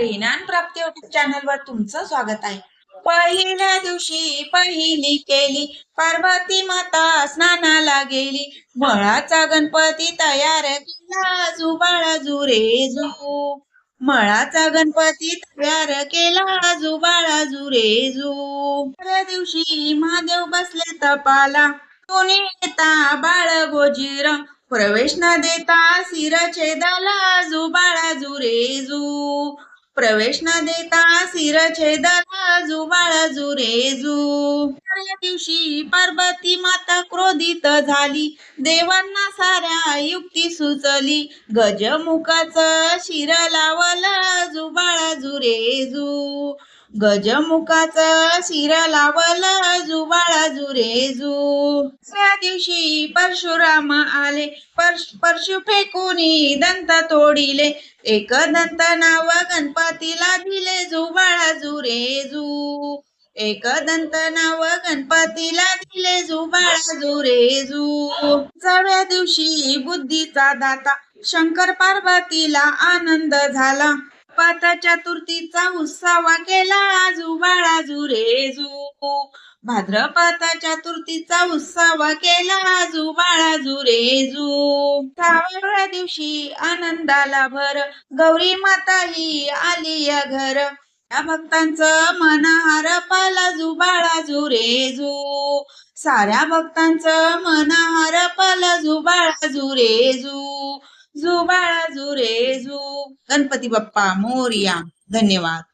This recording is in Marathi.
ज्ञान प्राप्ती युट्यूब चॅनल वर तुमचं स्वागत आहे. पहिल्या दिवशी पहिली केली पार्वती माता स्नानाला गेली. मळाचा गणपती तयार केला जू बाळाजू रे जू. मळाचा गणपती तयार केला जू बाळाजू रे जू. पहिल्या दिवशी महादेव बसले तपाला. कोणी येता बाळ गोजीर? प्रवेश न देता सिर बाळाजू रे जू. प्रवेश न देता सिर छेदाला जुबाळा जुरेजू दिवशी पार्वती माता क्रोधित झाली. देवांना साऱ्या युक्ती सुचली. गजमुखाचं शिर लावलं जुबाळा जुरेजू गजमुखाचं शिर लावलं जुबाळा रेजू त्या दिवशी परशुराम आले. परश परशु फेकूनी दंत तोडिले. एक दंत नाव गणपतीला दिले जुबाळा जुरेजू एक दंत नाव गणपतीला दिले जुबाळा जुरेजू चव्या दिवशी बुद्धीचा दाता शंकर पार्वतीला आनंद झाला. पाता चतुर्थीचा उत्सावा केला आजू बाळाजू रेजू भाद्रपदा चतुर्थीचा उत्साव केला जुबाळा रेजू सावळ्या दिवशी आनंदाला भर गौरी माता ही आली या घर. या भक्तांचं मन पालाजू बाळाजू रेजू साऱ्या भक्तांचं मन बाळाजू रेजू जू. जुबाळा रेजू गणपती बाप्पा मोरिया धन्यवाद.